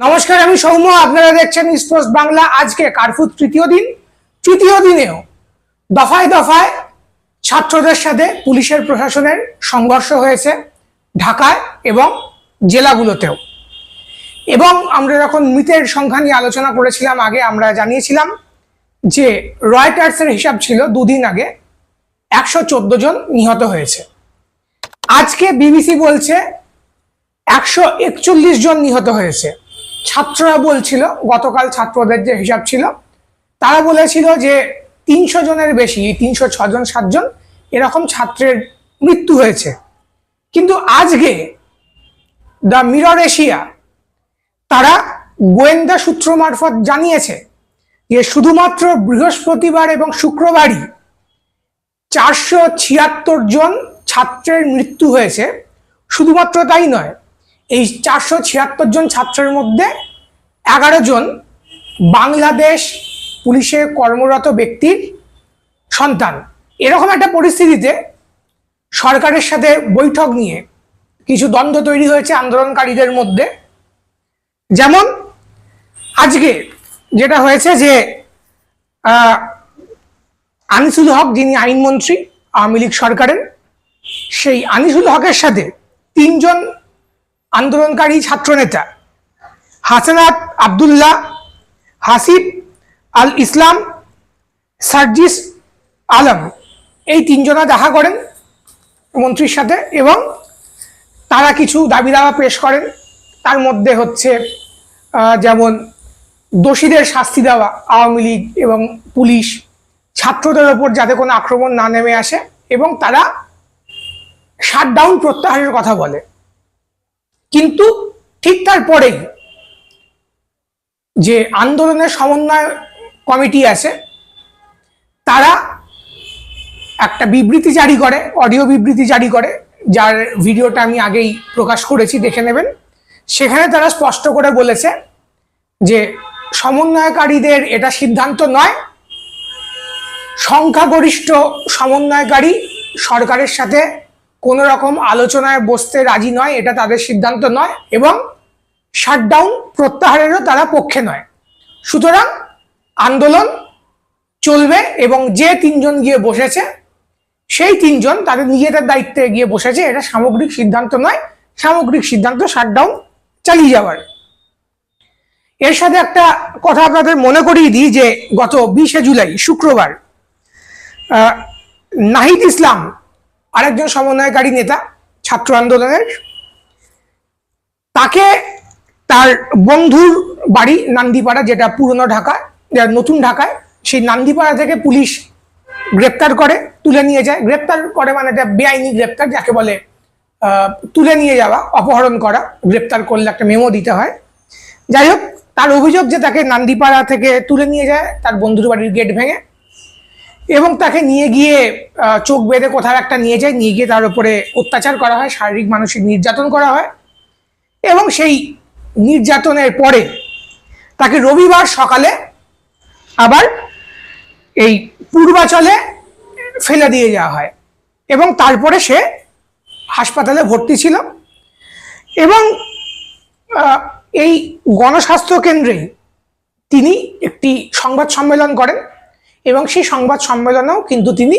নমস্কার, আমি সৌম্য, আপনারা দেখছেন স্পোর্টস বাংলা আজকে কার্ফু তৃতীয় দিন। তৃতীয় দিনেও দফায় দফায় ছাত্রদের সাথে পুলিশের, প্রশাসনের সংঘর্ষ হয়েছে ঢাকায় এবং জেলাগুলোতেও। এবং আমরা যখন মৃতের সংখ্যা নিয়ে আলোচনা করেছিলাম, আগে আমরা জানিয়েছিলাম যে রয়টার্সের হিসাব ছিল দুদিন আগে একশো চোদ্দ জন নিহত হয়েছে। আজকে বিবিসি বলছে একশো একচল্লিশ জন নিহত হয়েছে। ছাত্ররা বলছিল, গতকাল ছাত্রদের যে হিসাব ছিল, তারা বলেছিল যে তিনশো জনের বেশি, তিনশো ছজন সাতজন এরকম ছাত্রের মৃত্যু হয়েছে। কিন্তু আজকে দ্য মিরর এশিয়া, তারা গোয়েন্দা সূত্র মারফত জানিয়েছে যে শুধুমাত্র বৃহস্পতিবার এবং শুক্রবারই চারশো ছিয়াত্তর জন ছাত্রের মৃত্যু হয়েছে। শুধুমাত্র তাই নয় এই চারশো ছিয়াত্তর জন ছাত্রের মধ্যে এগারো জন বাংলাদেশ পুলিশে কর্মরত ব্যক্তির সন্তান। এরকম একটা পরিস্থিতিতে সরকারের সাথে বৈঠক নিয়ে কিছু দ্বন্দ্ব তৈরি হয়েছে আন্দোলনকারীদের মধ্যে। যেমন আজকে যেটা হয়েছে যে আনিসুল হক যিনি আইনমন্ত্রী, আওয়ামী লীগ সরকারের, সেই আনিসুল হকের সাথে তিনজন আন্দোলনকারী ছাত্রনেতা হাসানাত আবদুল্লাহ হাসিব আল ইসলাম সার্জিস আলম। এই তিনজনা দেখা করেন মন্ত্রীর সাথে এবং তারা কিছু দাবি দাওয়া পেশ করেন। তার মধ্যে হচ্ছে যেমন দোষীদের শাস্তি দেওয়া আওয়ামী লীগ এবং পুলিশ ছাত্রদের ওপর যাতে কোনো আক্রমণ না নেমে আসে এবং তারা শাটডাউন প্রত্যাহারের কথা বলে। কিন্তু ঠিক তারপরেই যে আন্দোলনের সমন্বয় কমিটি আছে, তারা একটা বিবৃতি জারি করে, অডিও বিবৃতি জারি করে, যার ভিডিওটা আমি আগেই প্রকাশ করেছি, দেখে নেবেন। সেখানে তারা স্পষ্ট করে বলেছে যে সমন্বয়কারীদের এটা সিদ্ধান্ত নয়, সংখ্যাগরিষ্ঠ সমন্বয়কারী সরকারের সাথে কোনো রকম আলোচনায় বসতে রাজি নয়, এটা তাদের সিদ্ধান্ত নয় এবং শাটডাউন প্রত্যাহারেরও তারা পক্ষে নয়। সুতরাং আন্দোলন চলবে এবং যে তিনজন গিয়ে বসেছে, সেই তিনজন তাদের নিজেদের দায়িত্বে গিয়ে বসেছে, এটা সামগ্রিক সিদ্ধান্ত নয়, সামগ্রিক সিদ্ধান্ত শাটডাউন চালিয়ে যাওয়ার। এর সাথে একটা কথা আপনাদের মনে করিয়ে দিই যে গত বিশে জুলাই, শুক্রবার নাহিদ ইসলাম আরেকজন সমন্বয়কারী নেতা, ছাত্র আন্দোলনের। তাকে তার বন্ধুর বাড়ি নান্দিপাড়া, যেটা পুরনো ঢাকা যেটা নতুন ঢাকায়, সেই নান্দিপাড়া থেকে পুলিশ গ্রেপ্তার করে, তুলে নিয়ে যায়। গ্রেপ্তার করে মানে এটা বেআইনি গ্রেপ্তার, যাকে বলে তুলে নিয়ে যাওয়া, অপহরণ করা, গ্রেপ্তার করলে একটা মেমো দিতে হয়। যাই হোক, তার অভিযোগ যে তাকে নান্দিপাড়া থেকে তুলে নিয়ে যায়, তার বন্ধুর বাড়ির গেট ভেঙে এবং তাকে নিয়ে গিয়ে চোখ বেঁধে কোথাও একটা নিয়ে যায়, নিয়ে গিয়ে তার উপরে অত্যাচার করা হয়, শারীরিক, মানসিক নির্যাতন করা হয় এবং সেই নির্যাতনের পরে তাকে রবিবার সকালে আবার এই পূর্বাচলে ফেলে দিয়ে যাওয়া হয় এবং তারপরে সে হাসপাতালে ভর্তি ছিল এবং এই গণস্বাস্থ্য কেন্দ্রেই তিনি একটি সংবাদ সম্মেলন করেন। এবং সেই সংবাদ সম্মেলনেও কিন্তু তিনি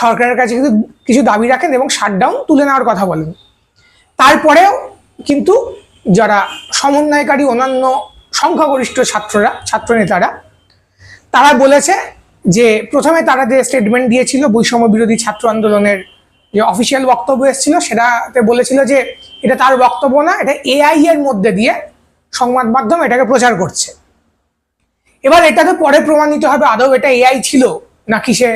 সরকারের কাছে কিন্তু কিছু দাবি রাখেন এবং শাটডাউন তুলে নেওয়ার কথা বলেন। তারপরেও কিন্তু যারা সমন্বয়কারী, অন্যান্য সংখ্যাগরিষ্ঠ ছাত্ররা, ছাত্রনেতারা, তারা বলেছে যে প্রথমে তারা যে স্টেটমেন্ট দিয়েছিল বৈষম্য বিরোধী ছাত্র আন্দোলনের যে অফিসিয়াল বক্তব্য এসেছিল, সেটাতে বলেছিল যে এটা তার বক্তব্য না, এটা এআই এর মধ্যে দিয়ে সংবাদ মাধ্যম এটাকে প্রচার করছে। এবার এটাকে পরে প্রমাণিত হবে আদৌ এটা এআই ছিল নাকি সে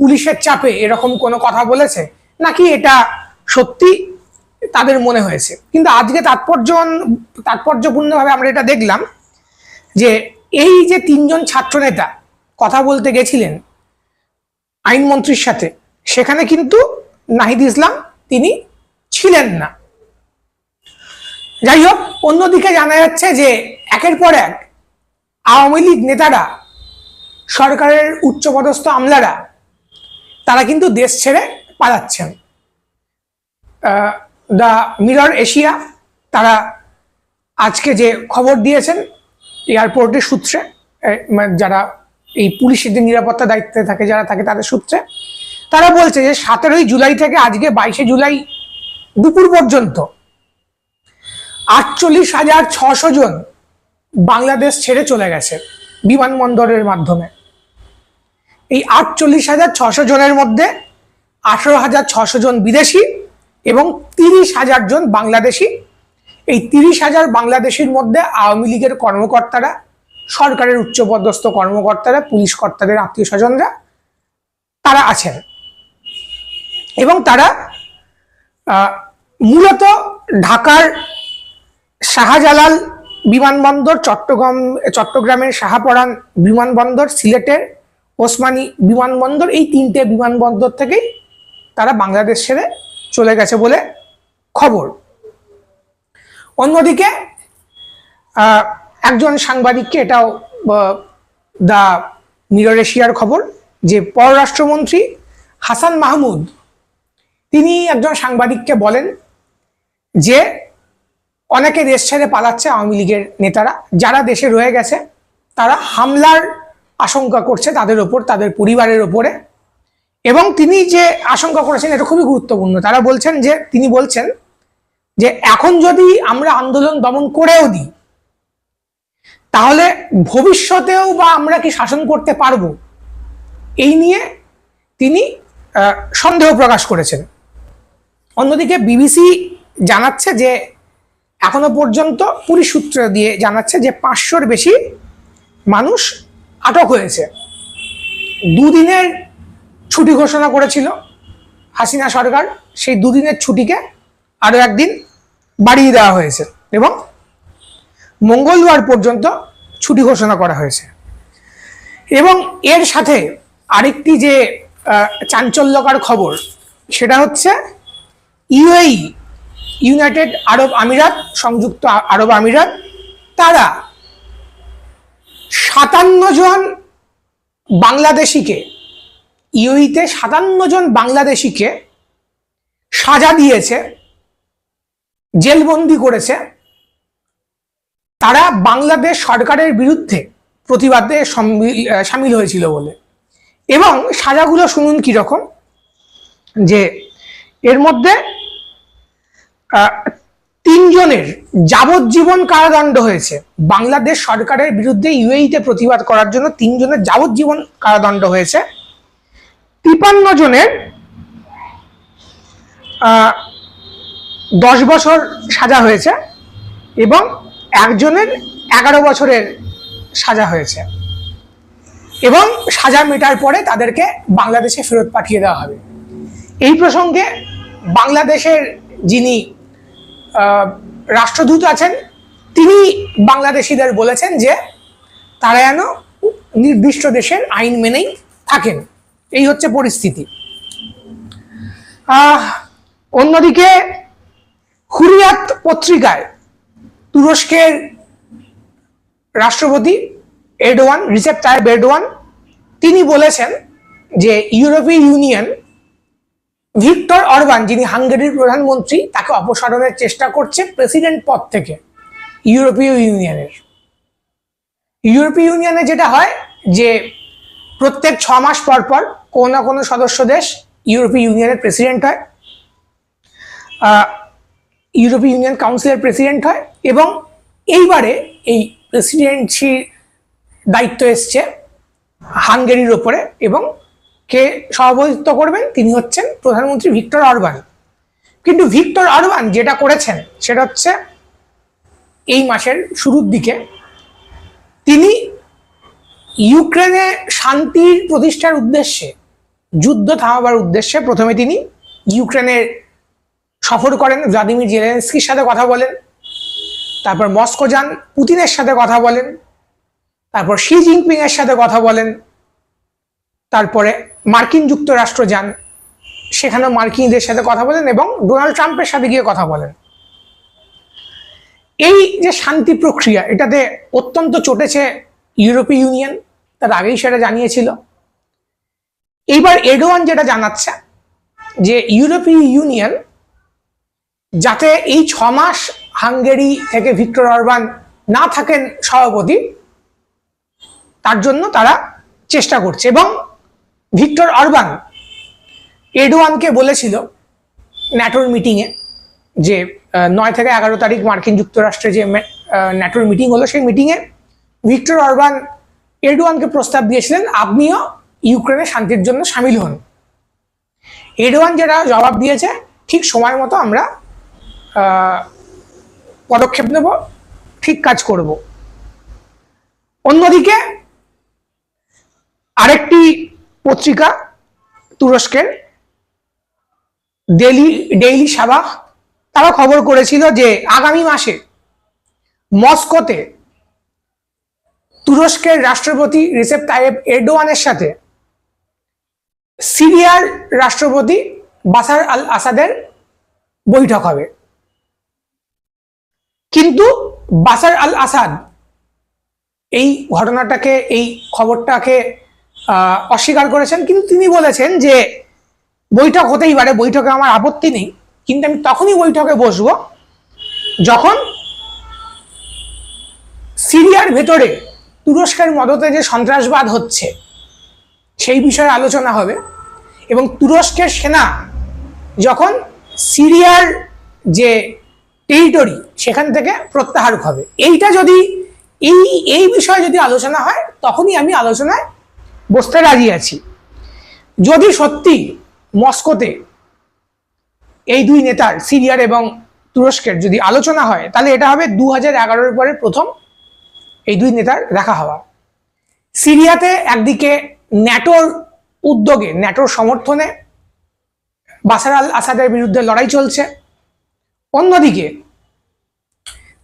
পুলিশের চাপে এরকম কোনো কথা বলেছে, নাকি এটা সত্যি তাদের মনে হয়েছে। কিন্তু আজকে তাৎপর্য তাৎপর্যপূর্ণভাবে আমরা এটা দেখলাম যে এই যে তিনজন ছাত্রনেতা কথা বলতে গেছিলেন আইনমন্ত্রীর সাথে, সেখানে কিন্তু নাহিদ ইসলাম তিনি ছিলেন না। যাই হোক, অন্যদিকে জানা যাচ্ছে যে একের পর এক আওয়ামী লীগ নেতারা, সরকারের উচ্চপদস্থ আমলারা, তারা কিন্তু দেশ ছেড়ে পালাচ্ছেন। দ্য মিরর এশিয়া, তারা আজকে যে খবর দিয়েছেন এয়ারপোর্টের সূত্রে মানে যারা এই পুলিশের যে নিরাপত্তা দায়িত্বে থাকে, যারা থাকে তাদের সূত্রে, তারা বলছে যে সতেরোই জুলাই থেকে আজকে বাইশে জুলাই দুপুর পর্যন্ত আটচল্লিশ হাজার ছশো জন বাংলাদেশ ছেড়ে চলে গেছে বিমানবন্দরের মাধ্যমে। এই আটচল্লিশ হাজার ছশো জনের মধ্যে আঠারো হাজার ছশো জন বিদেশি এবং তিরিশ হাজার জন বাংলাদেশি। এই তিরিশ হাজার বাংলাদেশির মধ্যে আওয়ামী লীগের কর্মকর্তারা, সরকারের উচ্চপদস্থ কর্মকর্তারা, পুলিশ কর্তাদের আত্মীয় স্বজনরা, তারা আছেন। এবং তারা মূলত ঢাকার শাহজালাল বিমানবন্দর চট্টগ্রাম, চট্টগ্রামের শাহপরান বিমানবন্দর, সিলেটের ওসমানী বিমানবন্দর, এই তিনটে বিমানবন্দর থেকেই তারা বাংলাদেশ ছেড়ে চলে গেছে বলে খবর। অন্যদিকে একজন সাংবাদিককে এটাও দ্য মিরর এশিয়ার খবর যে পররাষ্ট্রমন্ত্রী হাসান মাহমুদ, তিনি একজন সাংবাদিককে বলেন যে অনেকে দেশ ছেড়ে পালাচ্ছে আওয়ামী লীগের নেতারা। যারা দেশে রয়ে গেছে, তারা হামলার আশঙ্কা করছে তাদের ওপর, তাদের পরিবারের ওপরে। এবং তিনি যে আশঙ্কা করেছেন, এটা খুবই গুরুত্বপূর্ণ। তারা বলছেন যে, তিনি বলছেন যে, এখন যদি আমরা আন্দোলন দমন করেও দিই, তাহলে ভবিষ্যতেও বা আমরা কি শাসন করতে পারব? এই নিয়ে তিনি সন্দেহ প্রকাশ করেছেন। অন্যদিকে বিবিসি জানাচ্ছে যে এখনও পর্যন্ত পুলিশ সূত্র দিয়ে জানাচ্ছে যে পাঁচশোর বেশি মানুষ আটক হয়েছে। দুদিনের ছুটি ঘোষণা করেছিল হাসিনা সরকার। সেই দুদিনের ছুটিকে আরও একদিন বাড়িয়ে দেওয়া হয়েছে এবং মঙ্গলবার পর্যন্ত ছুটি ঘোষণা করা হয়েছে। এবং এর সাথে আরেকটি যে চাঞ্চল্যকর খবর, সেটা হচ্ছে ইউএই ইউনাইটেড আরব আমিরাত, সংযুক্ত আরব আমিরাত, তারা সাতান্ন জন বাংলাদেশিকে ইউইতে সাতান্ন জন বাংলাদেশিকে সাজা দিয়েছে, জেলবন্দি করেছে। তারা বাংলাদেশ সরকারের বিরুদ্ধে প্রতিবাদে সামিল হয়েছিল বলে। এবং সাজাগুলো শুনুন কীরকম, যে এর মধ্যে তিনজনের যাবজ্জীবন কারাদণ্ড হয়েছে। বাংলাদেশ সরকারের বিরুদ্ধে ইউএইতে প্রতিবাদ করার জন্য তিনজনের যাবজ্জীবন কারাদণ্ড হয়েছে। তিপান্ন জনের দশ বছর সাজা হয়েছে এবং একজনের এগারো বছরের সাজা হয়েছে। এবং সাজা মেটার পরে তাদেরকে বাংলাদেশে ফেরত পাঠিয়ে দেওয়া হবে। এই প্রসঙ্গে বাংলাদেশের যিনি রাষ্ট্রদূত আছেন। তিনি বাংলাদেশিদের বলেছেন যে তারা যেন নির্দিষ্ট দেশের আইন মেনেই থাকেন। এই হচ্ছে পরিস্থিতি। অন্যদিকে হুরিয়াত পত্রিকায় তুরস্কের রাষ্ট্রপতি এরডোয়ান রিসেপ তায়েব এরডোয়ান তিনি বলেছেন যে ইউরোপীয় ইউনিয়ন ভিক্টর অরবান, যিনি হাঙ্গেরির প্রধানমন্ত্রী, তাকে অপসারণের চেষ্টা করছে প্রেসিডেন্ট পদ থেকে, ইউরোপীয় ইউনিয়নের। ইউরোপীয় ইউনিয়নে যেটা হয়, যে প্রত্যেক ছ মাস পর পর কোনো না কোনো সদস্য দেশ ইউরোপীয় ইউনিয়নের প্রেসিডেন্ট হয় ইউরোপীয় ইউনিয়ন কাউন্সিলের প্রেসিডেন্ট হয় এবং এইবারে এই প্রেসিডেন্সির দায়িত্ব এসছে হাঙ্গেরির ওপরে এবং কে সভাপতিত্ব করবেন? তিনি হচ্ছেন প্রধানমন্ত্রী ভিক্টর অরবান। কিন্তু ভিক্টর অরবান যেটা করেছেন, সেটা হচ্ছে এই মাসের শুরুর দিকে তিনি ইউক্রেনে শান্তির প্রতিষ্ঠার উদ্দেশ্যে, যুদ্ধ থামাবার উদ্দেশ্যে প্রথমে তিনি ইউক্রেনের সফর করেন। ভ্লাদিমির জেলেন্সকির সাথে কথা বলেন। তারপর মস্কো যান, পুতিনের সাথে কথা বলেন। তারপর শি জিনপিং এর সাথে কথা বলেন। তারপরে মার্কিন যুক্তরাষ্ট্র যান সেখানে মার্কিনদের সাথে কথা বলেন এবং ডোনাল্ড ট্রাম্পের সাথে গিয়ে কথা বলেন। এই যে শান্তি প্রক্রিয়া, এটাতে অত্যন্ত চটেছে ইউরোপীয় ইউনিয়ন, তার আগেই সেটা জানিয়েছিল। এইবার এডোয়ান যেটা জানাচ্ছে, যে ইউরোপীয় ইউনিয়ন যাতে এই ছ মাস হাঙ্গেরি থেকে ভিক্টর অরবান না থাকেন সভাপতি, তার জন্য তারা চেষ্টা করছে এবং ভিক্টর অরবান এডওয়ানকে বলেছিল ন্যাটোর মিটিংয়ে যে নয় থেকে এগারো তারিখ মার্কিন যুক্তরাষ্ট্রে যে ন্যাটোর মিটিং হলো, সেই মিটিংয়ে ভিক্টর অরবান এডওয়ানকে প্রস্তাব দিয়েছিলেন, আপনিও ইউক্রেনে শান্তির জন্য সামিল হন। এডওয়ান যেটা জবাব দিয়েছে, ঠিক সময় মতো আমরা পদক্ষেপ নেব, ঠিক কাজ করব। অন্যদিকে, আরেকটি পত্রিকা, তুরস্কের ডেলি ডেইলি সাবাহ তারা খবর করেছিল যে আগামী মাসে মস্কোতে তুরস্কের রাষ্ট্রপতি রিসেপ তাইয়েব এরডোয়ানের সাথে সিরিয়ার রাষ্ট্রপতি বাসার আল আসাদের বৈঠক হবে। কিন্তু বাসার আল আসাদ এই ঘটনাটাকে, এই খবরটাকে অস্বীকার করেছেন, কিন্তু তিনি বলেছেন যে বৈঠক হতেই পারে, বৈঠকে আমার আপত্তি নেই, কিন্তু আমি তখনই বৈঠকে বসবো যখন সিরিয়ার ভেতরে তুরস্কের মদতে যে সন্ত্রাসবাদ হচ্ছে, সেই বিষয়ে আলোচনা হবে এবং তুরস্কের সেনা যখন সিরিয়ার যে টেরিটরি সেখান থেকে প্রত্যাহার হবে। এইটা যদি, এই এই বিষয়ে যদি আলোচনা হয়, তখনই আমি আলোচনায় বসতে রাজি আছি। যদি সত্যি মস্কোতে এই দুই নেতার সিরিয়ার এবং তুরস্কের যদি আলোচনা হয়, তাহলে এটা হবে দু হাজার এগারোর পরে প্রথম এই দুই নেতার দেখা হওয়া। সিরিয়াতে একদিকে ন্যাটোর উদ্যোগে, ন্যাটোর সমর্থনে বাসার আল আসাদের বিরুদ্ধে লড়াই চলছে। অন্যদিকে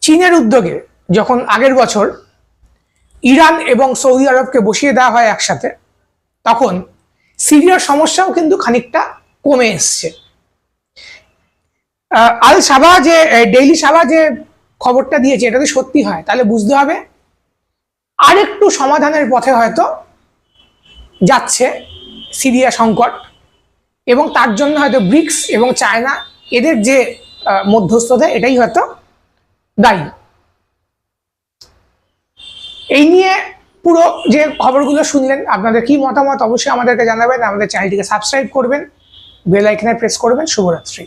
চীনের উদ্যোগে যখন আগের বছর ইরান এবং সৌদি আরবকে বসিয়ে দেওয়া হয় একসাথে, তখন সিরিয়ার সমস্যাও কিন্তু খানিকটা কমে এসছে। আল সাবা যে ডেইলি সাবা যে খবরটা দিয়েছে, এটা যদি সত্যি হয়, তাহলে বুঝতে হবে আরেকটু সমাধানের পথে হয়তো যাচ্ছে সিরিয়া সংকট এবং তার জন্য হয়তো ব্রিক্স এবং চায়না এদের যে মধ্যস্থতা, এটাই হয়তো দায়ী। এই নিয়ে পুরো যে খবরগুলো শুনলেন, আপনাদের কি মতামত অবশ্যই আমাদেরকে জানাবেন। আমাদের চ্যানেলটিকে সাবস্ক্রাইব করবেন বেল আইকনে প্রেস করবেন। শুভরাত্রি।